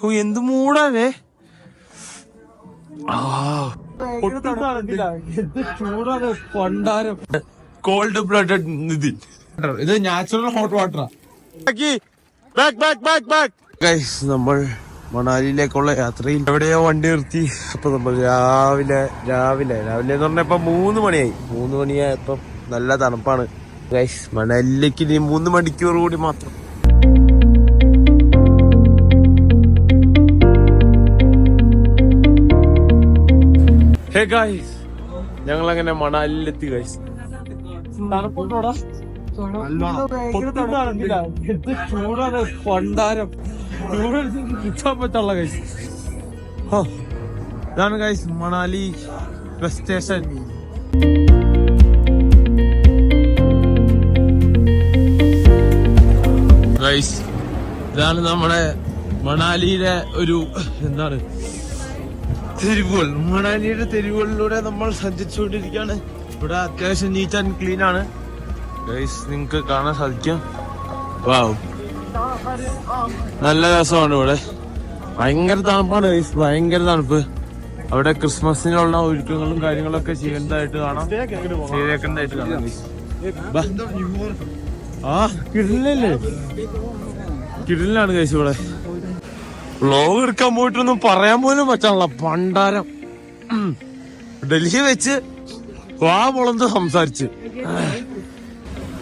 ഓ എന്ത് മൂടാവേ called blooded നിധി ഇത് natural hot വാട്ടറാ നമ്മൾ മണാലിയിലേക്കുള്ള യാത്രയിൽ എവിടെയോ വണ്ടി നിർത്തി. അപ്പൊ നമ്മൾ രാവിലെ രാവിലെ രാവിലെ എന്ന് പറഞ്ഞ ഇപ്പൊ മൂന്ന് മണിയായി. മൂന്ന് മണിയായപ്പം നല്ല തണുപ്പാണ്. ഗൈസ് മണാലിയിലേക്ക് ഇനി മൂന്ന് മണിക്കൂർ കൂടി മാത്രം. ഹേ ഗൈസ് ഞങ്ങൾ അങ്ങനെ മണാലിലെത്തി ചൂടാണ് പണ്ടാരം. പറ്റുള്ള ഗൈസ് ഇതാണ് guys Manali bus station guys ഇതാണ് നമ്മുടെ മണാലിയിലെ ഒരു എന്താണ്? തെരുവുകൾ. മണാലിയുടെ തെരുവുകളിലൂടെ നമ്മൾ സഞ്ചരിച്ചുകൊണ്ടിരിക്കുകയാണ്. ഇവിടെ അത്യാവശ്യം നീറ്റ് ആൻഡ് ക്ലീൻ ആണ്. ഗൈസ് നിങ്ങൾക്ക് കാണാൻ സാധിക്കും. നല്ല രസമാണ് ഇവിടെ. ഭയങ്കര തണുപ്പാണ് ഗൈസ് ഭയങ്കര തണുപ്പ്. അവിടെ ക്രിസ്മസിനുള്ള ഒരുക്കങ്ങളും കാര്യങ്ങളൊക്കെ ചെയ്യേണ്ടതായിട്ട് കാണാം. കാണാം. ആ കിടിലല്ലേ? കിടിലാണ് കഴിച്ചു ഇവിടെ. വ്ലോഗ് എടുക്കാൻ പോയിട്ടൊന്നും പറയാൻ പോലും പറ്റാനുള്ള പണ്ടാരം. ഡൽഹി വെച്ച് വാ പൊളന്ന് സംസാരിച്ച്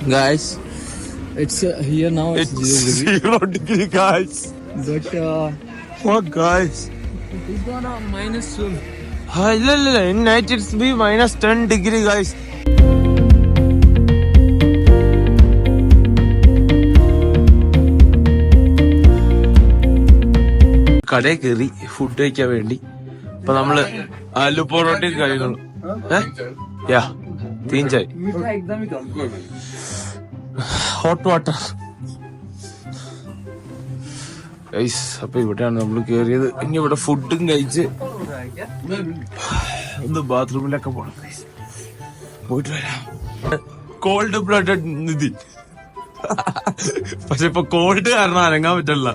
guys uh. Zero degree guys uh, guys. ഇല്ല ഇല്ല ഇല്ല in night it's be minus ten degree guys കടയിൽ കയറി ഫുഡ് കഴിക്കാൻ വേണ്ടി. അപ്പൊ നമ്മൾ ആലു പൊറോട്ടയും കഴിക്കണം യാ തീൻ ചായ്. ഹോട്ട് വാട്ടർ ഐസ് അപ്പൊ ഇവിടെയാണ് നമ്മൾ കേറിയത്. ഇനി ഇവിടെ ഫുഡും കഴിച്ച് ഒന്ന് ബാത്റൂമിലൊക്കെ പോണം. പോയിട്ട് വരാം. Cold blooded Nidhi. പക്ഷെ ഇപ്പൊ കോൾഡ് കാരണം അനങ്ങാൻ പറ്റില്ല.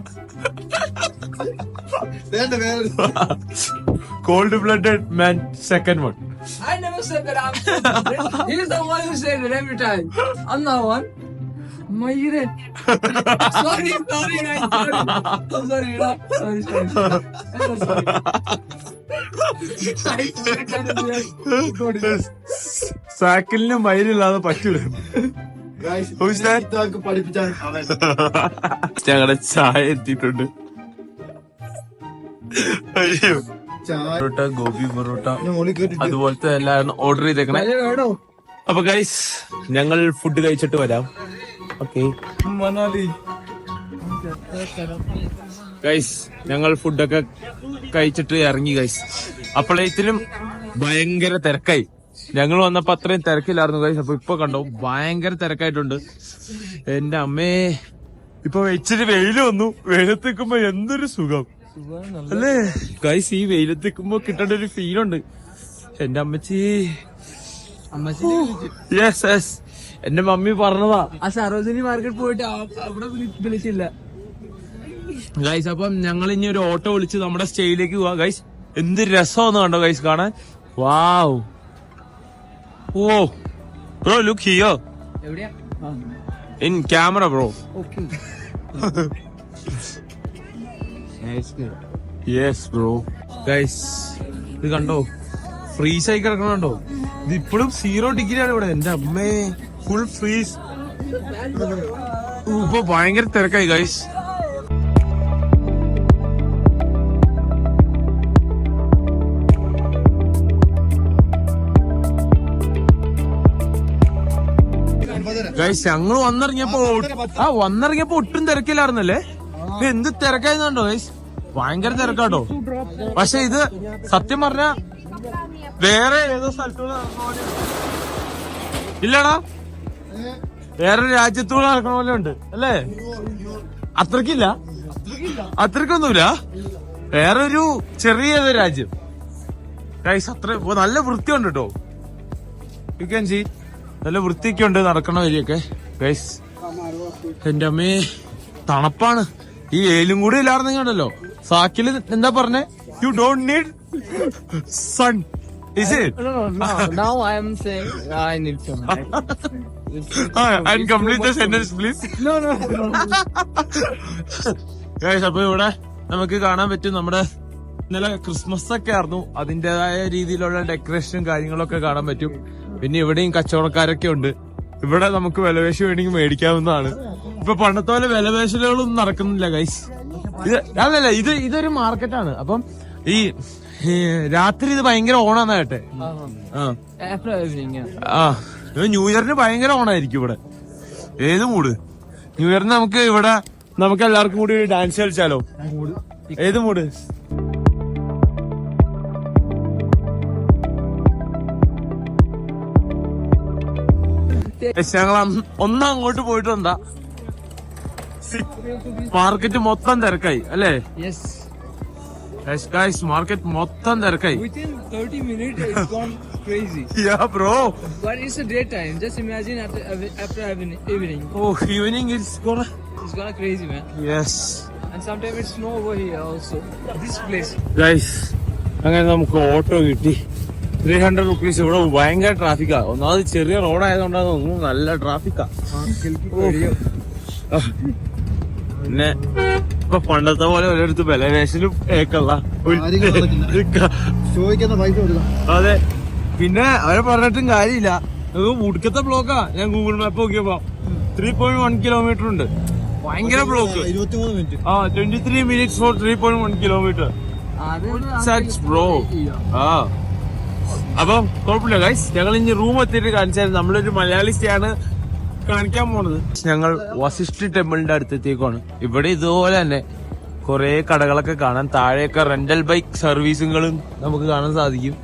Cold blooded man, second one. I never said that I'm. he is the one who said it every time. I'm not one. Mayre. sorry, sorry, man. Sorry. I'm sorry, you know. Sorry, sorry. I'm sorry. Of like- സാക്കിലിന് മയിലില്ലാതെ പറ്റൂല? ഞങ്ങളുടെ ചായ എത്തിയിട്ടുണ്ട് അയ്യോ. പൊറോട്ട ഗോപി പൊറോട്ട. അതുപോലത്തെ എല്ലാം order ചെയ്തേക്കണേ? അപ്പൊ ഗൈസ് ഞങ്ങൾ ഫുഡ് കഴിച്ചിട്ട് വരാം. ഓക്കെ മണാലി ഗൈസ് ഞങ്ങൾ ഫുഡൊക്കെ കഴിച്ചിട്ട് ഇറങ്ങി ഗൈസ് അപ്പോഴേത്തിനും ഭയങ്കര തിരക്കായി. ഞങ്ങൾ വന്നപ്പോ അത്രയും തിരക്കില്ലായിരുന്നു ഗൈസ് അപ്പൊ ഇപ്പൊ കണ്ടോ ഭയങ്കര തിരക്കായിട്ടുണ്ട്. എന്റെ അമ്മേ ഇപ്പൊ വെച്ചിട്ട് വെയിൽ വന്നു. വെയിലത്ത് നിൽക്കുമ്പോ എന്തൊരു സുഖം. അല്ലേ? ഗൈസ് ഈ വെയിലത്ത് നിൽക്കുമ്പോ കിട്ടേണ്ട ഒരു ഫീൽ ഉണ്ട്. എന്റെ അമ്മച്ചി. അമ്മച്ചി യെസ് യെസ് എന്റെ മമ്മി പറഞ്ഞതാ. ആ സരോജിനി മാർക്കറ്റ് പോയിട്ട് അവിടെ വിളി- വിളിച്ചില്ല. ഗൈസ് അപ്പം ഞങ്ങൾ ഇനി ഒരു ഓട്ടോ വിളിച്ച് നമ്മുടെ സ്റ്റേയിലേക്ക് പോവാ. ഗൈസ് എന്ത് രസമാന്ന് കണ്ടോ ഗൈസ് കാണാൻ? Wow oh bro look here എവിടെയാ? ഇൻ ക്യാമറ ബ്രോ ഓക്കെ കണ്ടോ? ഫ്രീസ് ആയി കിടക്കണോ ഇത് ഇപ്പോഴും സീറോ ഡിഗ്രി ആണ് ഇവിടെ. എന്റെ അമ്മേ ഫുൾ ഫ്രീസ് ഇപ്പൊ ഭയങ്കര തിരക്കായി ഗൈസ് ഗൈസ് ഞങ്ങൾ വന്നിറങ്ങിയപ്പോ ആ വന്നിറങ്ങിയപ്പോ ഒട്ടും തിരക്കില്ലായിരുന്നല്ലേ? എന്ത് തിരക്കായിരുന്നുണ്ടോ ഗൈസ് ഭയങ്കര തിരക്കാട്ടോ. പക്ഷെ ഇത് സത്യം പറഞ്ഞ വേറെ ഏതോ സ്ഥലത്തൂടെ ഇല്ലടാ. വേറെ രാജ്യത്തൂടെ നടക്കണ പോലെ ഉണ്ട് അല്ലേ? അത്രക്കില്ല. അത്രക്കൊന്നുമില്ല. വേറൊരു ചെറിയ രാജ്യം. ഗൈസ് അത്ര നല്ല വൃത്തിയുണ്ട് കേട്ടോ യു ക്യാൻ സി നല്ല വൃത്തിയൊക്കെ ഉണ്ട് നടക്കണ വഴിയൊക്കെ. ഗൈസ് എന്റെ അമ്മേ തണുപ്പാണ്. ഈ ഏലും കൂടി ഇല്ലായിരുന്നെങ്കിലോ സാക്കിൽ എന്താ പറഞ്ഞേ? You don't need sun is it. Now I need some. And complete the sentence please no no. Guys ഇവിടെ നമുക്ക് കാണാൻ പറ്റും നമ്മുടെ ഇന്നലെ ക്രിസ്മസ് ഒക്കെ ആയിരുന്നു. അതിന്റേതായ രീതിയിലുള്ള ഡെക്കറേഷനും കാര്യങ്ങളൊക്കെ കാണാൻ പറ്റും. പിന്നെ ഇവിടെയും കച്ചവടക്കാരൊക്കെ ഉണ്ട്. ഇവിടെ നമുക്ക് വിലവേശി വേണമെങ്കിൽ മേടിക്കാവുന്നതാണ്. ഇപ്പൊ പണ്ടത്തെ പോലെ വിലവേശലുകളൊന്നും നടക്കുന്നില്ല ഗൈസ് അല്ലല്ല ഇത് ഇതൊരു മാർക്കറ്റാണ്. അപ്പം ഈ രാത്രി ഇത് ഭയങ്കര ഓണാന്ന് കേട്ടെ. ആ. ന്യൂ ഇയറിന് ഭയങ്കര ഓണായിരിക്കും ഇവിടെ. ഏത് മൂഡ്? ന്യൂ ഇയറിന് നമുക്ക് ഇവിടെ നമുക്ക് എല്ലാവർക്കും കൂടി ഡാൻസ് കളിച്ചാലോ? ഏത് മൂഡ്? ഞങ്ങൾ ഒന്നും അങ്ങോട്ട് പോയിട്ട് എന്താ മാർക്കറ്റ് മൊത്തം തിരക്കായി അല്ലേ Yes. ഗായ്സ് മാർക്കറ്റ് മൊത്തം തിരക്കായി Within 30 minutes, it's gone crazy. Yeah bro But it's a daytime. Just imagine after after evening, evening. Oh evening it's gonna it's gonna crazy, man. Yes And sometimes it's snow over here also. This place. Guys അങ്ങനെ നമുക്ക് auto കിട്ടി three hundred rupees ഇവിടെ ഭയങ്കര ട്രാഫിക്കാ ഒന്നാമത് ചെറിയ റോഡായതുകൊണ്ടാണ് തോന്നുന്നു നല്ല ട്രാഫിക്കാ പിന്നെ ഇപ്പൊ പണ്ടത്തെ പോലെ ഓരോരുത്തർ ബലവേശനും കൊടുക്കാം. അതെ. പിന്നെ അവരെ പറഞ്ഞിട്ടും കാര്യമില്ല. മുടുക്കത്തെ ബ്ലോക്കാ ഞാൻ ഗൂഗിൾ മാപ്പ് നോക്കിയപ്പോ ത്രീ പോയിന്റ് വൺ കിലോമീറ്റർ ഉണ്ട്. ഭയങ്കര ബ്ലോക്ക് മിനിറ്റ് ആ twenty three minutes four three point one kilometre such bro ആ. അപ്പൊ കുഴപ്പമില്ല ഗൈസ് ഞങ്ങൾ ഇനി റൂം എത്തിയിട്ട് കാണിച്ചാൽ നമ്മളൊരു മലയാളിസ്റ്റാണ് കാണിക്കാൻ പോണത്. ഞങ്ങൾ വസിഷ്ഠ ടെമ്പിളിന്റെ അടുത്തെത്തിയേക്കാണ് ഇവിടെ ഇതുപോലെ തന്നെ കുറെ കടകളൊക്കെ കാണാൻ താഴെയൊക്കെ റെന്റൽ ബൈക്ക് സർവീസുകളും നമുക്ക് കാണാൻ സാധിക്കും.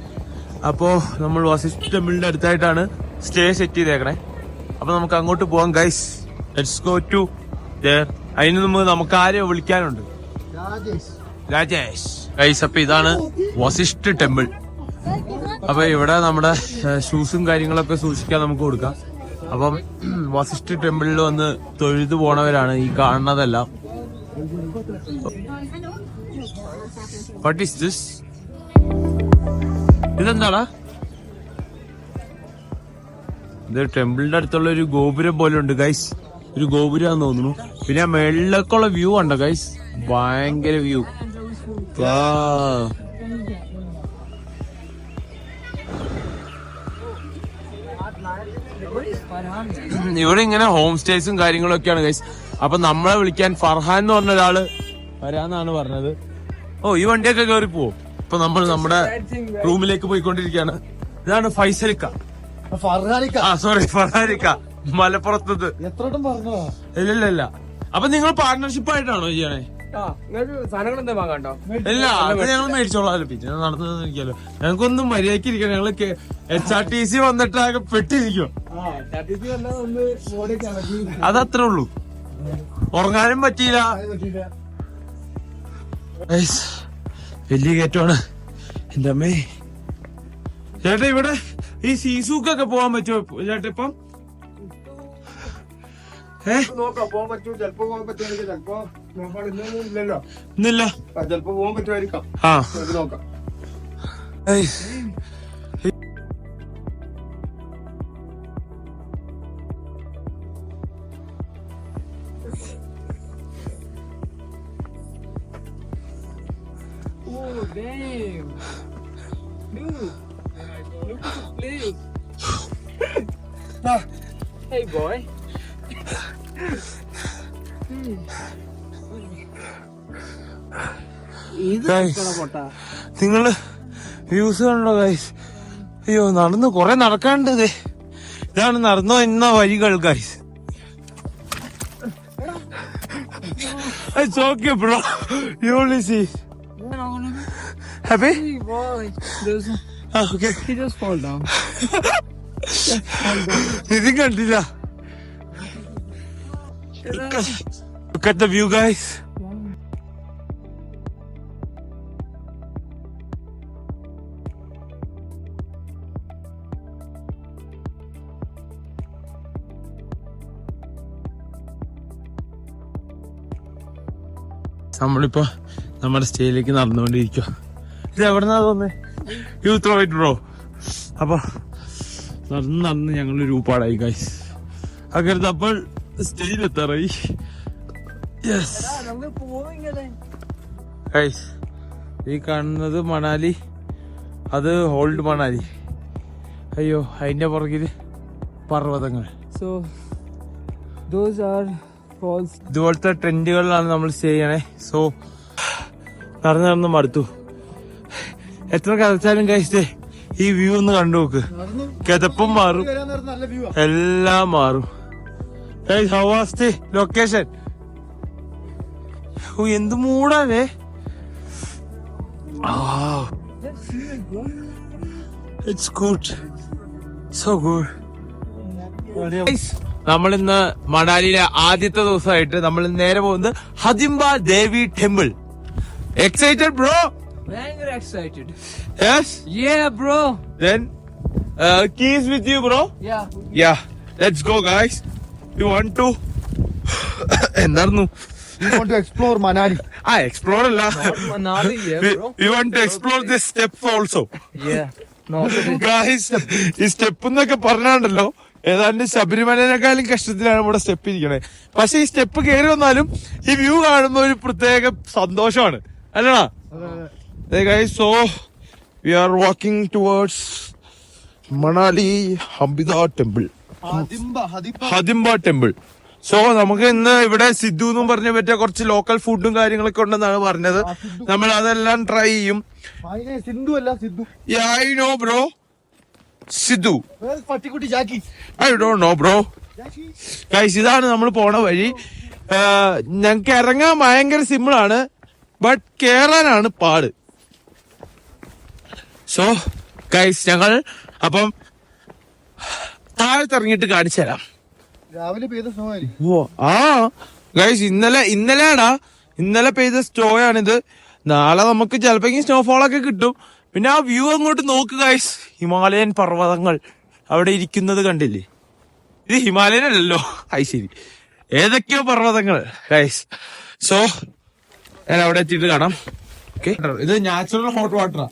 അപ്പോ നമ്മൾ വസിഷ്ഠ ടെമ്പിളിന്റെ അടുത്തായിട്ടാണ് സ്റ്റേ സെറ്റ് ചെയ്തേക്കണേ. അപ്പൊ നമുക്ക് അങ്ങോട്ട് പോവാം ഗൈസ് ലെറ്റ്സ് ഗോ ടു അതിന് മുമ്പ് നമുക്ക് ആരെയോ വിളിക്കാനുണ്ട്? രാജേഷ്. രാജേഷ് ഗൈസ് അപ്പൊ ഇതാണ് വസിഷ്ഠ ടെമ്പിൾ. അപ്പൊ ഇവിടെ നമ്മുടെ ഷൂസും കാര്യങ്ങളൊക്കെ സൂക്ഷിക്കാൻ നമുക്ക് കൊടുക്കാം. അപ്പം വസിഷ്ഠ ടെമ്പിളിൽ വന്ന് തൊഴുതു പോണവരാണ് ഈ കാണുന്നതെല്ലാം. വാട്ട് ഈസ് ദിസ് ഇതെന്താടാ? ഇത് ടെമ്പിളിന്റെ അടുത്തുള്ള ഒരു ഗോപുരം പോലെ ഉണ്ട് ഗൈസ് ഒരു ഗോപുരം തോന്നുന്നു. പിന്നെ ആ മേളിലേക്കുള്ള വ്യൂ ഉണ്ടോ ഗൈസ് ഭയങ്കര വ്യൂ ഇവിടെ ഇങ്ങനെ ഹോം സ്റ്റേസും കാര്യങ്ങളും ഒക്കെയാണ് ഗൈസ് അപ്പൊ നമ്മളെ വിളിക്കാൻ ഫർഹാൻ എന്ന് പറഞ്ഞ ഒരാൾ വരാന്നാണ് പറഞ്ഞത്. ഓ ഈ വണ്ടിയൊക്കെ കയറി പോവും? ഇപ്പൊ നമ്മൾ നമ്മുടെ റൂമിലേക്ക് പോയിക്കൊണ്ടിരിക്കുകയാണ്. ഇതാണ് ഫൈസലിക്ക. ആ സോറി ഫർഹാനിക്ക. മലപ്പുറത്തത്. എത്ര ഇല്ല ഇല്ല ഇല്ല. അപ്പൊ നിങ്ങൾ പാർട്ണർഷിപ്പ് ആയിട്ടാണോ ചെയ്യണേ? ഇല്ല അത് ഞങ്ങൾ മേടിച്ചോളാം. പിന്നെ നടന്നു നിൽക്കാലോ ഞങ്ങൾക്കൊന്നും മര്യാദയ്ക്ക് ഇരിക്കണം. ഞങ്ങൾ എച്ച് ആർ ടി സി വന്നിട്ട് ആകെ പെട്ടിരിക്കും. അതത്രേ ഉള്ളൂ. ഉറങ്ങാനും പറ്റിയില്ല. വലിയ കയറ്റമാണ്. എന്റെ അമ്മേ. ചേട്ടാ ഇവിടെ ഈ സീസൂക്കൊക്കെ പോവാൻ പറ്റുമോ? ചേട്ടാ ഇപ്പം? നോക്കാം പോകാൻ പറ്റുമോ ചിലപ്പോ പോകാൻ പറ്റുമായിരിക്കും ചിലപ്പോ നോക്കാൻ ഇല്ലല്ലോ ഇന്നില്ല ചിലപ്പോ പോകാൻ പറ്റുമായിരിക്കാം ആ നോക്കാം. Oh, damn. Dude. Look at the place. hey, boy. നിങ്ങൾ വ്യൂസ് കണ്ടോ ഗൈസ് അയ്യോ നടന്ന് കൊറേ നടക്കാണ്ടത് ഇതാണ് നടന്നോ എന്ന വഴികൾ ഗൈസ് ഇതും കണ്ടില്ല. Look at the view, guys. നമ്മളിപ്പോ നമ്മുടെ സ്റ്റേയിലേക്ക് നടന്നുകൊണ്ടിരിക്കുക ഇത് എവിടെന്നാ തോന്നേ യൂത്ത് റോയിറ്റ് ബ്രോ അപ്പൊ നടന്ന് നടന്ന് ഞങ്ങളൊരു രൂപാടായി ഗൈസ് അങ്ങനെ അപ്പോൾ സ്റ്റേജിൽ എത്താറായി യെസ് ഗൈസ് ഈ കാണുന്നത് മണാലി. അത് ഓൾഡ് മണാലി. അയ്യോ അതിന്റെ പുറകിൽ പർവതങ്ങൾ. സോ ദോസ് ആർ ഫോൾസ് ഇതുപോലത്തെ ട്രെൻഡുകളിലാണ് നമ്മൾ സ്റ്റേ ചെയ്യണേ. സോ നടന്ന് നടന്ന് മടുത്തു. എത്ര കഥച്ചാലും കഴിച്ചേ ഈ വ്യൂ ഒന്ന് കണ്ടു നോക്ക് കിതപ്പും മാറും. എല്ലാം നേരത്ത് മാറും ഹവാസ്തി ലൊക്കേഷൻ ഓ എന്ത് മൂടാനേ ഇറ്റ്സ് ഗുഡ് സോ ഗുഡ് നമ്മൾ ഇന്ന് മണാലിയിലെ ആദ്യത്തെ ദിവസമായിട്ട് നമ്മൾ നേരെ പോകുന്നത് Hadimba Devi temple. Excited bro ഭയങ്കര excited yes bro. Then keys with you bro Yeah. Yeah let's go guys you want to എന്തായിരുന്നു? ടു എക്സ്പ്ലോർ മനാലി ആ എക്സ്പ്ലോർ അല്ല. You want to explore this step also Yeah. No, guys ഈ step എന്നൊക്കെ പറഞ്ഞാണ്ടല്ലോ. ഏതാണ്ട് ശബരിമലനേക്കാളും കഷ്ടത്തിലാണ് ഇവിടെ step ഇരിക്കണേ. പക്ഷെ ഈ സ്റ്റെപ്പ് കയറി വന്നാലും ഈ വ്യൂ കാണുമ്പോ ഒരു പ്രത്യേക സന്തോഷമാണ്. അല്ലടാ. Guys so we are walking towards Manali ഹംബിദ temple Hadimba temple. So നമുക്ക് ഇന്ന് ഇവിടെ സിദ്ധു എന്നും പറഞ്ഞ പറ്റിയ കുറച്ച് ലോക്കൽ ഫുഡും കാര്യങ്ങളൊക്കെ ഉണ്ടെന്നാണ് പറഞ്ഞത്. നമ്മൾ അതെല്ലാം ട്രൈ ചെയ്യും. സിന്ധു അല്ല Siddhu. I know bro Siddhu. പട്ടിക്കുട്ടി Jackie. I don't know bro guys ഇതാണ് നമ്മൾ പോണ വഴി. ഞങ്ങൾക്ക് ഇറങ്ങാൻ ഭയങ്കര സിമ്പിൾ ആണ് ബട്ട് കേറാനാണ് പാട്. സോ ഗൈസ് ഞങ്ങൾ അപ്പം താഴത്ത് ഇറങ്ങിയിട്ട് കാണിച്ചു തരാം. രാവിലെ പെയ്ത സ്നോ ഓ ആ ഗൈസ് ഇന്നലെ ഇന്നലെയാടാ. ഇന്നലെ പെയ്ത സ്റ്റോ ആണിത്. നാളെ നമുക്ക് ചിലപ്പോ സ്നോഫോൾ ഒക്കെ കിട്ടും. പിന്നെ ആ വ്യൂ അങ്ങോട്ട് നോക്ക് ഗൈസ് ഹിമാലയൻ പർവതങ്ങൾ അവിടെ ഇരിക്കുന്നത് കണ്ടില്ലേ? ഇത് ഹിമാലയൻ അല്ലല്ലോ. അത് ശരി. ഏതൊക്കെയോ പർവതങ്ങൾ ഗൈസ് സോ ഞാൻ അവിടെ എത്തിയിട്ട് കാണാം. ഓക്കെ ഇത് നാച്ചുറൽ ഹോട്ട് വാട്ടറാ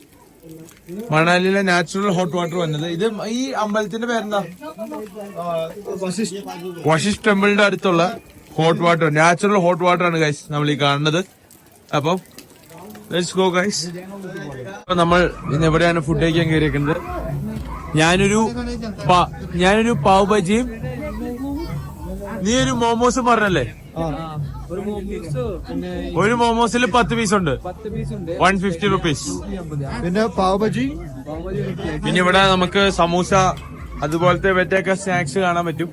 മണാലിയിലെ നാച്ചുറൽ ഹോട്ട് വാട്ടർ വന്നത്. ഇത് ഈ അമ്പലത്തിന്റെ പേരെന്താ? വശിഷ് ടെമ്പിളിന്റെ അടുത്തുള്ള hot water natural hot water ആണ് ഗൈസ് നമ്മൾ ഈ കാണുന്നത്. അപ്പം ലെറ്റ്സ് ഗോ ഗൈസ് അപ്പൊ നമ്മൾ ഇന്ന് എവിടെയാണ് ഫുഡ് കഴിക്കാൻ കയറിയിരിക്കുന്നത് ഞാനൊരു ഞാനൊരു പാവ് ബജിയും നീ ഒരു മോമോസും പറഞ്ഞല്ലേ? ഒരു മോമോസ് പിന്നെ ഒരു മോമോസിൽ പത്ത് പീസ് ഉണ്ട്. പത്ത് പീസ് ഉണ്ട്. വൺ ഫിഫ്റ്റി റുപ്പീസ് പിന്നെ പാവബജി പിന്നെ ഇവിടെ നമുക്ക് സമൂസ അതുപോലത്തെ മറ്റൊക്കെ സ്നാക്സ് കാണാൻ പറ്റും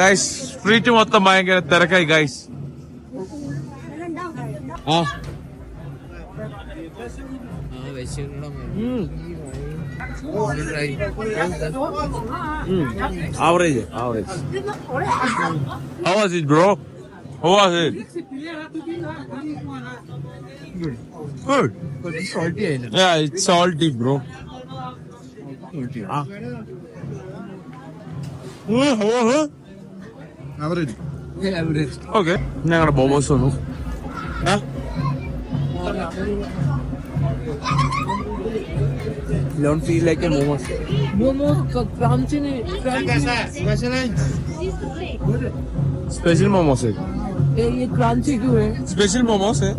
ഗൈസ് സ്ട്രീറ്റ് മൊത്തം ഭയങ്കര തിരക്കായി ഗൈസ് ആ average average How was it, bro? How was it? Good. Yeah, it's salty, bro. Ah. Mm, how was it? അവരേജ് Okay. ഞങ്ങളുടെ ബോബോസ് വന്നു ആ? Don't feel like a momos. Momos crunchy नहीं स्पेशल मोमोस है ये ये crunchy क्यों है स्पेशल मोमोस है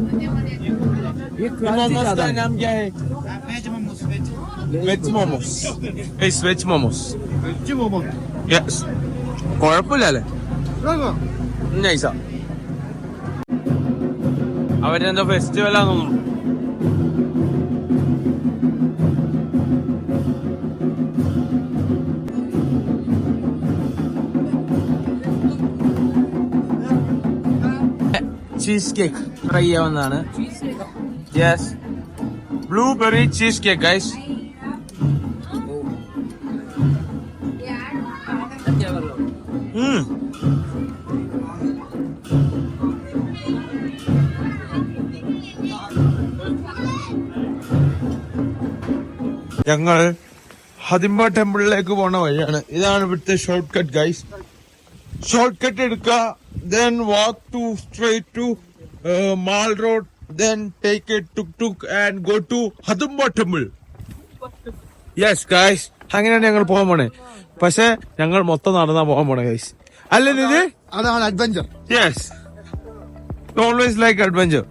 ये crunchy मोमोस ज्यादा का है नाम क्या है Veg momos yes veg momos veg momos yes കുഴപ്പമില്ലല്ലേ നൈസാ അവരെന്തോ ഫെസ്റ്റിവൽ ആണെന്ന് തോന്നുന്നു. ചീസ് കേക്ക് ട്രൈ ചെയ്യാവുന്നതാണ്. Yes blueberry cheese cake guys ഞങ്ങൾ ഹതിമ്പ ടെമ്പിളിലേക്ക് പോണ വഴിയാണ്. ഇതാണ് ഇവിടുത്തെ short cut guys short cut എടുക്കുക then walk to straight to mall road then take a tuk tuk and go to Hadimba temple. Yes guys അങ്ങനെയാണ് ഞങ്ങൾ പോകാൻ പോണേ. പക്ഷെ ഞങ്ങൾ മൊത്തം നടന്നാ പോകാൻ പോണേ ഗൈസ് അല്ലേ ഇത്? അതാണ് adventure yes always like adventure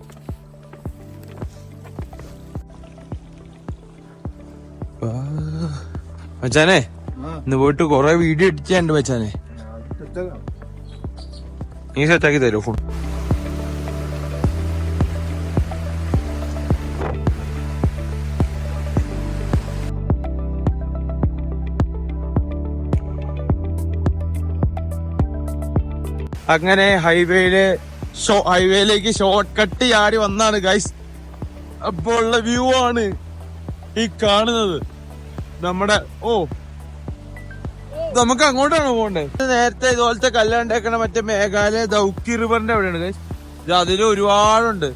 മച്ചാനെ ഇന്ന് പോയിട്ട് കൊറേ വീഡിയോ എഡിറ്റ് മച്ചാനെ. നീ സെറ്റാക്കി തരൂ ഫുഡ് അങ്ങനെ ഹൈവേയിൽ ഹൈവേയിലേക്ക് ഷോർട്ട് കട്ട് ചാടി വന്നാണ് ഗൈസ് അപ്പോൾ ഉള്ള വ്യൂ ആണ് ഈ കാണുന്നത്. നമ്മുടെ ഓ. നമുക്ക് അങ്ങോട്ടാണ് പോകണ്ടേ? നേരത്തെ ഇതുപോലത്തെ കല്ലുണ്ടാക്കണ മറ്റേ മേഘാലയ ദൗക്കി റിവറിന്റെ അവിടെയാണ് ഇത് അതിൽ ഒരുപാടുണ്ട്.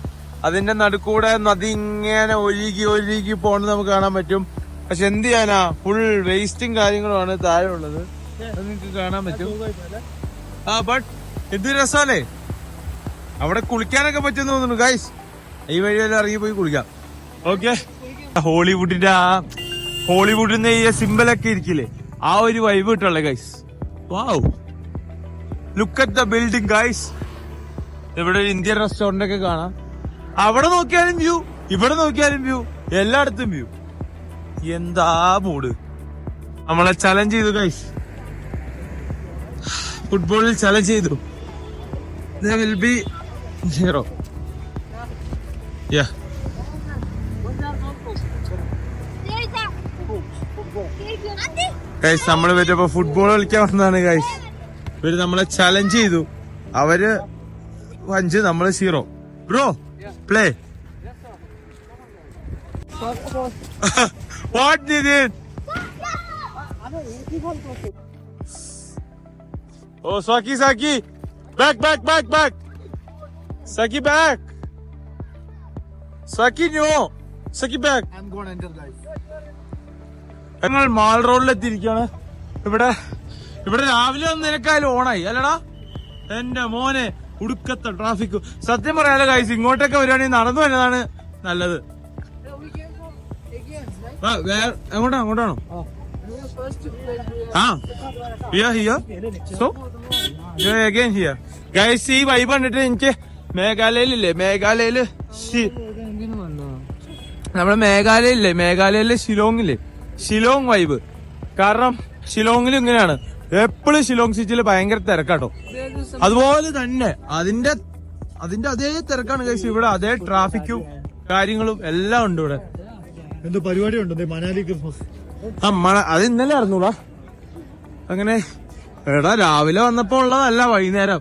അതിന്റെ നടുക്കൂടെ നദി ഇങ്ങനെ ഒഴുകി ഒഴുകി പോണെന്ന് നമുക്ക് കാണാൻ പറ്റും. പക്ഷെ എന്ത് ചെയ്യാനാ? ഫുൾ വേസ്റ്റും കാര്യങ്ങളുമാണ് താഴെ ഉള്ളത്. കാണാൻ പറ്റും. ആ ബട്ട് എന്ത് രസാലേ? അവിടെ കുളിക്കാനൊക്കെ പറ്റുന്ന തോന്നുന്നു ഗൈസ് ഈ വഴി വല്ല ഇറങ്ങി പോയി കുളിക്കാം. ഓക്കെ ഹോളിവുഡിന്റെ ആ ഹോളിവുഡിന്റെ ഈ സിമ്പിളൊക്കെ ഇരിക്കില്ലേ? ആ ഒരു vibe കിട്ടുള്ളേ guys wow look at the building guys ഇവിടെ ഒരു ഇന്ത്യൻ റെസ്റ്റോറന്റ് ഒക്കെ കാണാം. അവിടെ നോക്കിയാലും വ്യൂ ഇവിടെ നോക്കിയാലും വ്യൂ എല്ലായിടത്തും വ്യൂ എന്താ മൂഡ് നമ്മളെ ചലഞ്ച് ചെയ്തു ഗൈസ് ഫുട്ബോളിൽ ചലഞ്ച് ചെയ്തു. Will be zero zero. Guys നമ്മൾ പറ്റപ്പോ ഫുട്ബോൾ കളിക്കാൻ വന്നതാണ് ഗൈസ് ഇവർ നമ്മളെ ചലഞ്ച് ചെയ്തു. അവർ അഞ്ച് നമ്മൾ zero bro play what oh Sakki Sakki back back back back Sakki back Sakki no Sakki back I am gonna enter guys ഞങ്ങൾ മാൾ റോഡിൽ എത്തിയിരിക്കാണ് ഇവിടെ ഇവിടെ രാവിലെ ഒന്ന് നിനക്കായാലും ഓണായി. അല്ലടാ എന്റെ മോനെ ഉടുക്കത്തെ ട്രാഫിക് സത്യം പറയാലോ കാഴ്ച ഇങ്ങോട്ടൊക്കെ വരുവാണെങ്കിൽ നടന്നു വരുന്നതാണ് നല്ലത്. എങ്ങോട്ടാ അങ്ങോട്ടാണോ ആ here here so again here guys ഈ വൈബ് കണ്ടിട്ട് എനിക്ക് മേഘാലയയിലില്ലേ? മേഘാലയയിൽ നമ്മുടെ മേഘാലയയില്ലേ? മേഘാലയയിലെ ഷിലോങ്ങില്ലേ ഷിലോങ് വൈബ്. കാരണം ഷിലോങ്ങിലും ഇങ്ങനെയാണ്. എപ്പോഴും ഷിലോങ് സിറ്റിയിൽ ഭയങ്കര തിരക്കാട്ടോ. അതുപോലെ തന്നെ അതിന്റെ അതിന്റെ അതേ തിരക്കാണ് കഴിച്ച് ഇവിടെ അതേ ട്രാഫിക്കും കാര്യങ്ങളും എല്ലാം ഉണ്ട് ഇവിടെ. എന്തോ പരിപാടി ഉണ്ട് മനാലി ക്രിസ്മസ് ആ അത് ഇന്നലെ അറിഞ്ഞൂടാ അങ്ങനെ എടാ രാവിലെ വന്നപ്പോ ഉള്ളതല്ല വൈകുന്നേരം.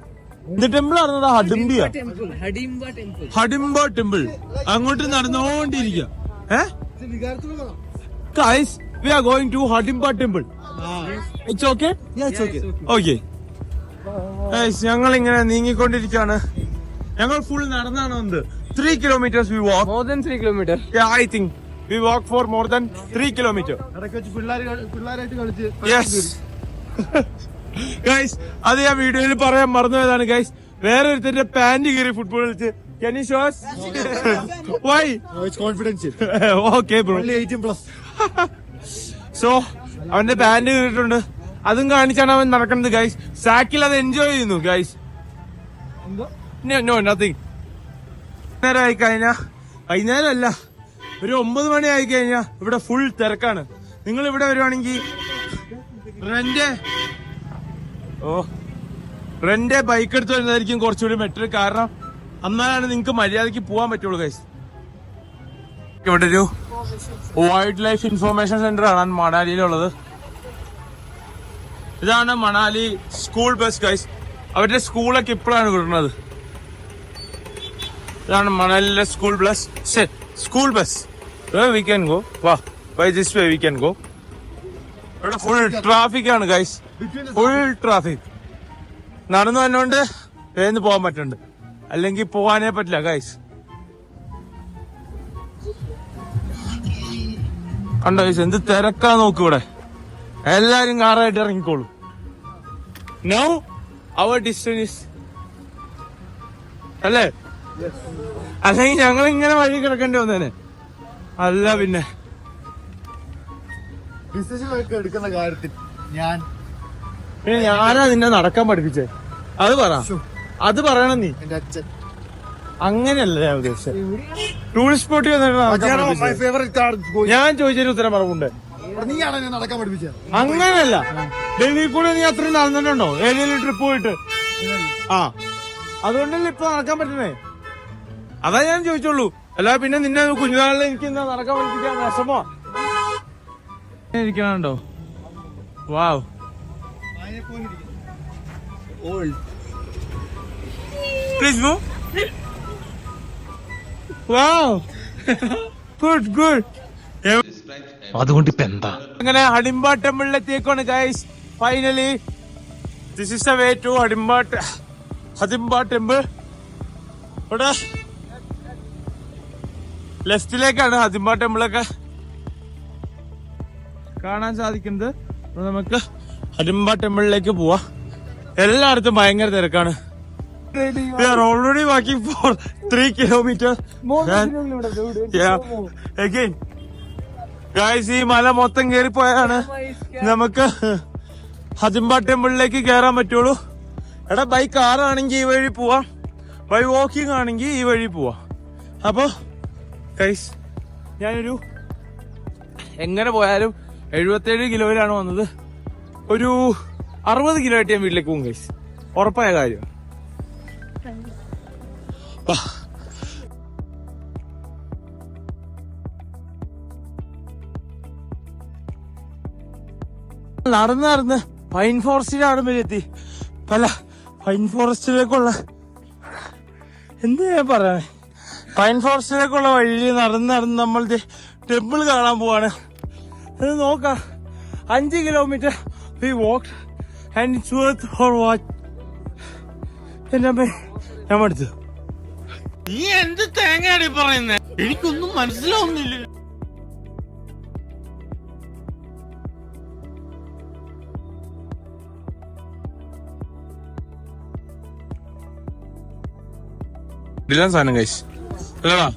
എന്ത് ടെമ്പിൾ അറിഞ്ഞതാ ഹഡിംബിയ ഹഡിംബ ടെമ്പിൾ അങ്ങോട്ട് നടന്നുകൊണ്ടിരിക്കുക ഏഹ് guys we are going to Hadimba temple it's okay okay ഞങ്ങൾ ഇങ്ങനെ നീങ്ങിക്കൊണ്ടിരിക്കുകയാണ്. ഞങ്ങൾ ഫുൾ നടന്നാണ് വന്നത്. Three kilometers we walk more than three kilometer I think we walk for more than three kilometer yes guys അത് ഞാൻ വീഡിയോയിൽ പറയാൻ മറന്നുപോയതാണ് ഗൈസ് വേറെ ഒരുത്തന്റെ പാന്റ് കീറി ഫുട്ബോൾ കളിച്ച്. Kenny shows why confidence okay bro eighteen plus so അവന്റെ പാന്റ് കീറിയിട്ടുണ്ട്. അതും കാണിച്ചാണ് അവൻ നടക്കുന്നത് ഗൈസ് സാക്കിൽ അത് എൻജോയ് ചെയ്യുന്നു ഗൈസ് നോ നത്തിങ് വൈകുന്നേരം ആയി കഴിഞ്ഞാ വൈകുന്നേരം അല്ല ഒരു ഒമ്പത് മണി ആയി കഴിഞ്ഞാ ഇവിടെ ഫുൾ തിരക്കാണ്. നിങ്ങൾ ഇവിടെ വരുവാണെങ്കിൽ റെന്റ് ഓ റെന്റ് ബൈക്ക് എടുത്ത് വരുന്നതായിരിക്കും കുറച്ചുകൂടി ബെറ്റർ കാരണം എന്നാലാണ് നിങ്ങൾക്ക് മര്യാദയ്ക്ക് പോകാൻ പറ്റുള്ളൂ ഗൈസ് ഇവിടെ ഒരു വൈൽഡ് ലൈഫ് ഇൻഫോർമേഷൻ സെന്റർ ആണ് മണാലിയിലുള്ളത്. ഇതാണ് മണാലി സ്കൂൾ ബസ് ഗൈസ് അവരുടെ സ്കൂളൊക്കെ ഇപ്പോഴാണ് വിടുന്നത് ഇതാണ് മണാലിയിലെ school bus school bus we can go വാ by this way we can go ഇവിടെ ഫുൾ ട്രാഫിക് ആണ് ഗൈസ് ഫുൾ ട്രാഫിക് നടന്നു വന്നോണ്ട് വേഗം പോകാൻ പറ്റുന്നുണ്ട്. അല്ലെങ്കിൽ പോകാനേ പറ്റില്ല ഗൈസ് കണ്ടോ ഗൈസ് എന്ത് തിരക്കാ നോക്ക് ഇവിടെ. എല്ലാരും കാറായിട്ട് ഇറങ്ങിക്കോളൂ. നോ അവർ ഡിസ്റ്റൻസ് അല്ലേ? അല്ലെങ്കിൽ ഞങ്ങൾ ഇങ്ങനെ വഴി കിടക്കേണ്ടി വന്നേനെ. അല്ല പിന്നെ. എടുക്കുന്ന കാര്യത്തിൽ ഞാൻ പിന്നെ ഞാനാ നിന്നെ നടക്കാൻ പഠിപ്പിച്ചേ. അത് പറ. അത് പറയണം നീ. എന്റെ അച്ഛൻ. അങ്ങനെയല്ല ഞാൻ ഉദ്ദേശിച്ചത്. ടൂറിസ്റ്റ് സ്പോട്ടിൽ വന്നിട്ട് ഞാൻ ചോദിച്ചതിന് ഉത്തരം പറവുണ്ട് നീയാണ് എന്നെ നടക്കാൻ പഠിപ്പിച്ചത്. അങ്ങനെയല്ല. ഡൽഹിയിൽ കൂടെ നീ അത്രയും നടന്നിട്ടുണ്ടോ ഏതെങ്കിലും ട്രിപ്പ് പോയിട്ട്? ആ. അതുകൊണ്ടല്ലേ ഇപ്പൊ നടക്കാൻ പറ്റണേ അതാ ഞാൻ ചോദിച്ചോളൂ. അല്ല പിന്നെ നിന്നെ കുഞ്ഞുനാളിൽ എനിക്ക് എന്താ നടക്കാൻ പഠിപ്പിക്കാൻ വിഷമോ ഇരിക്കണോ വാവ്. പ്ലീസ് മൂ വാവ് ഗുഡ് ഗുഡ് അതുകൊണ്ട് ഇപ്പൊ എന്താ? അങ്ങനെ Hadimba ടെമ്പിളിലെത്തിയേക്കാണ് guys finally this is a way to Hadimba Hadimba temple ഇവിടെ ലെഫ്റ്റിലേക്കാണ് ഹദിംബ ടെമ്പിളൊക്കെ കാണാൻ സാധിക്കുന്നത്. നമുക്ക് ഹതിമ്പാ ടെമ്പിളിലേക്ക് പോവാ. എല്ലായിടത്തും ഭയങ്കര തിരക്കാണ്. Already walking for three kilometer again guys ഈ മല മൊത്തം കേറിപ്പോയാണ് നമുക്ക് ഹജിംബ ടെമ്പിളിലേക്ക് കയറാൻ പറ്റുള്ളൂ. എടാ ബൈ കാറാണെങ്കിൽ ഈ വഴി പോവാം. ബൈ വാക്കിംഗ് ആണെങ്കിൽ ഈ വഴി പോവാം. അപ്പോ ഗൈസ് ഞാനൊരു എങ്ങനെ പോയാലും എഴുപത്തേഴ് കിലോയിലാണ് വന്നത്. ഒരു അറുപത് കിലോ ആയിട്ട് ഞാൻ വീട്ടിലേക്ക് പോകും ഗൈസ് ഉറപ്പായ കാര്യം. വാ. നടന്ന് നടന്ന് പൈൻ ഫോറസ്റ്റിന്റെ അവിടെ വരെ എത്തി പൈൻ ഫോറസ്റ്റിലേക്കുള്ള എന്ത് ഞാൻ പറയാ പൈൻ ഫോറസ്റ്റിലേക്കുള്ള വഴിയിൽ നടന്ന് നടന്ന് നമ്മൾ ടെമ്പിൾ കാണാൻ പോവാണ്. അത് നോക്കാം. അഞ്ച് kilometer we walk and worth for watch എന്റെ അമ്മ ഞാൻ മടുത്തു. നീ എന്ത് തേങ്ങയാണ് പറയുന്നത് എനിക്കൊന്നും മനസ്സിലാവുന്നില്ല. ഡിലാൻ സാധനം ഗൈസ് അല്ലടാ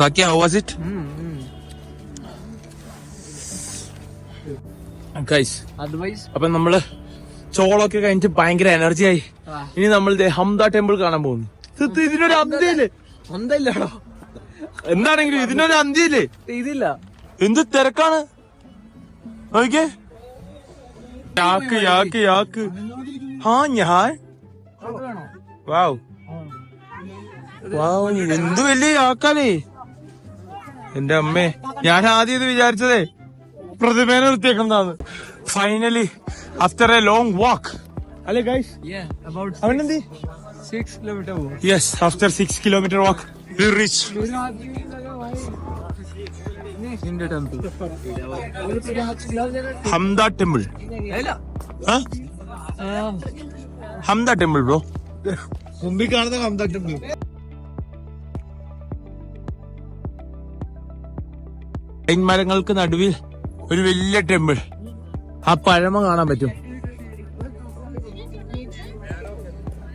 Zaki how was it guys Otherwise, അപ്പൊ നമ്മൾ ചോളൊക്കെ കഴിഞ്ഞിട്ട് ഭയങ്കര എനർജി ആയി. ഇനി നമ്മൾ ദേ ഹംദ ടെമ്പിൾ കാണാൻ പോകുന്നു. ഇതിനൊരു അന്ത്യയില്ലേ? ഒന്നല്ലടോ എന്താണെങ്കിലും ഇതിനൊരു അന്ത്യയില്ലേ? ഇതില്ല. എന്ത് തിരക്കാണ്? നോക്കേ യാക്ക് യാക്ക് യാക്ക്. ആ ഞാൻ വാവ്. വാവ് എന്ത് വലിയ യാക്കാലേ? എന്റെ അമ്മേ ഞാൻ ആദ്യം ഇത് വിചാരിച്ചതേ പ്രതിമേനെ നിർത്തിയേക്കുന്നതാണ്. Finally after a long walk അല്ലേ ഗൈസ് അവനെന്തി? Six kilometer walk. After six kilometer walk we reach In the temple. Hamda temple അല്ല ഹംദ ടെമ്പിൾ ബ്രോ മുമ്പിൽ കാണുന്ന കമ്പാക്ട് പൈൻ മരങ്ങൾക്ക് നടുവിൽ ഒരു വലിയ ടെമ്പിൾ ആ പഴമ കാണാൻ പറ്റും.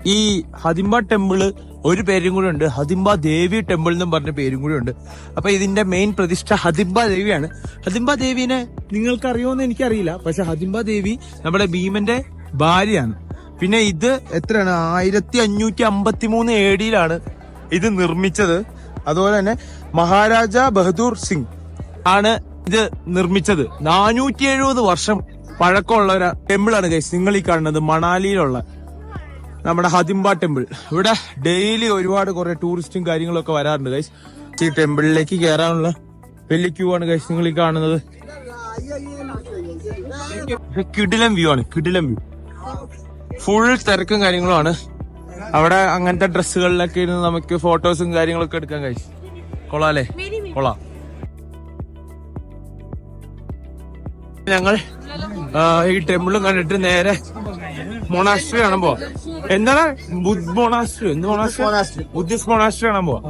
ഈ ഹതിമ്പ ടെമ്പിൾ ഒരു പേരും കൂടെ ഉണ്ട്. ഹതിമ്പ ദേവി ടെമ്പിൾ എന്നും പറഞ്ഞ പേരും കൂടെ ഉണ്ട്. അപ്പൊ ഇതിന്റെ മെയിൻ പ്രതിഷ്ഠ ഹതിമ്പ ദേവിയാണ്. ഹതിമ്പ ദേവിനെ നിങ്ങൾക്ക് അറിയുമെന്ന് എനിക്കറിയില്ല. പക്ഷെ ഹതിമ്പ ദേവി നമ്മുടെ ഭീമന്റെ ഭാര്യയാണ്. പിന്നെ ഇത് എത്രയാണ്? ആയിരത്തി അഞ്ഞൂറ്റി അമ്പത്തി മൂന്ന് എ ഇത് നിർമ്മിച്ചത്. അതുപോലെ തന്നെ മഹാരാജ ബഹദൂർ സിംഗ് ആണ് ഇത് നിർമ്മിച്ചത്. നാനൂറ്റി എഴുപത് വർഷം പഴക്കമുള്ള ഒരു ടെമ്പിളാണ് ഗൈസ് നിങ്ങൾ ഈ കാണുന്നത് മണാലിയിലുള്ള. നമ്മുടെ ഹതിമ്പ ടെമ്പിൾ. ഇവിടെ ഡെയിലി ഒരുപാട് കുറെ ടൂറിസ്റ്റും കാര്യങ്ങളൊക്കെ വരാറുണ്ട് ഗൈസ് ഈ ടെമ്പിളിലേക്ക് കയറാനുള്ള വലിയ ക്യൂ ആണ് ഗൈസ് നിങ്ങൾ ഈ കാണുന്നത്. കിടിലം വ്യൂ ആണ് കിടിലം വ്യൂ ഫുൾ തിരക്കും കാര്യങ്ങളുമാണ്. അവിടെ അങ്ങനത്തെ ഡ്രസ്സുകളിലൊക്കെ ഇരുന്ന് നമുക്ക് ഫോട്ടോസും കാര്യങ്ങളൊക്കെ എടുക്കാൻ കഴിച്ചു കൊള്ളാല്ലേ? കൊള്ളാം. ഞങ്ങൾ ഈ ടെമ്പിളും കണ്ടിട്ട് നേരെ മൊണാസ്ട്രി കാണാൻ പോവാ. എന്താണ്? ബുദ്ധ് മൊണാസ്ട്രി. എന്ത് മൊണാസ്ട്രി? ബുദ്ധിസ്റ്റ് മൊണാസ്ട്രി കാണാൻ പോവാ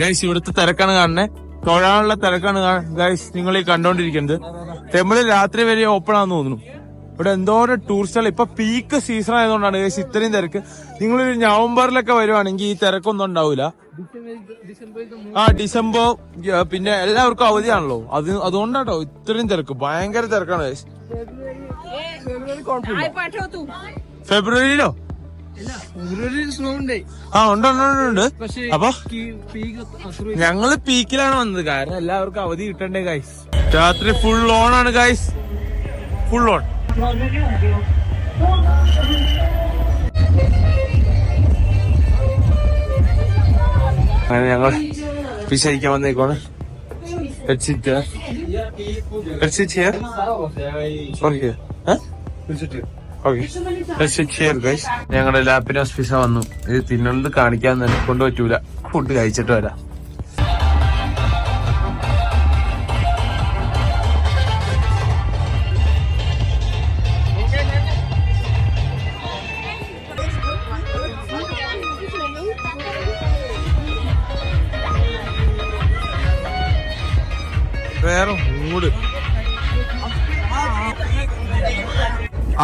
ഗൈസ് ഇവിടുത്തെ തിരക്കാണ് കാണുന്നത് തൊഴാനുള്ള തിരക്കാണ് ഗൈസ് നിങ്ങൾ ഈ കണ്ടോണ്ടിരിക്കുന്നത്. ടെമ്പിൾ രാത്രി വരെ ഓപ്പൺ ആണെന്ന് തോന്നുന്നു. ഇവിടെ എന്തോരം ടൂറിസ്റ്റുകൾ ഇപ്പൊ പീക്ക് സീസൺ ആയതുകൊണ്ടാണ് ഗൈസ് ഇത്രയും തിരക്ക്. നിങ്ങളൊരു നവംബറിലൊക്കെ വരുവാണെങ്കിൽ ഈ തിരക്കൊന്നും ഉണ്ടാവില്ല ആ ഡിസംബർ പിന്നെ എല്ലാവർക്കും അവധിയാണല്ലോ. അത് അതുകൊണ്ടാട്ടോ ഇത്രയും തിരക്ക്. ഭയങ്കര തിരക്കാണ് guys. ഫെബ്രുവരിയിലോ? ആ ഉണ്ട് ഉണ്ട് അപ്പൊ? ഞങ്ങൾ പീക്കിലാണ് വന്നത്. കാരണം എല്ലാവർക്കും അവധി കിട്ടണ്ടേ ഗൈസ് രാത്രി ഫുൾ ഓൺ ആണ് ഗൈസ് ഫുൾ ഓൺ അങ്ങനെ ഞങ്ങൾ വിശയിക്കാൻ വന്നേക്കാണ് Let's headset there. Let's sit here. Sorry here. ഞങ്ങളുടെ ലാപ്പിനോസ് പിസ വന്നു. ഇത് തിന്നുന്നത് കാണിക്കാൻ തന്നെ കൊണ്ടുപറ്റൂല. ഫുഡ് കഴിച്ചിട്ട് വരാം.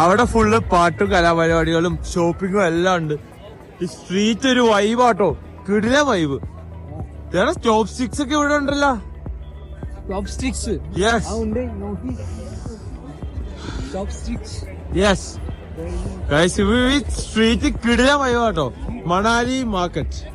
അവിടെ ഫുള്ള് പാട്ടും കലാപരിപാടികളും ഷോപ്പിങ്ങും എല്ലാം ഉണ്ട്. ഈ സ്ട്രീറ്റ് ഒരു വൈബാട്ടോ കിടില വൈബ് സ്റ്റോപ്പ് സ്റ്റിക്സ് ഒക്കെ ഇവിടെ ഉണ്ടല്ലോ. സ്ട്രീറ്റ് കിടില വൈബാട്ടോ മണാലി മാർക്കറ്റ്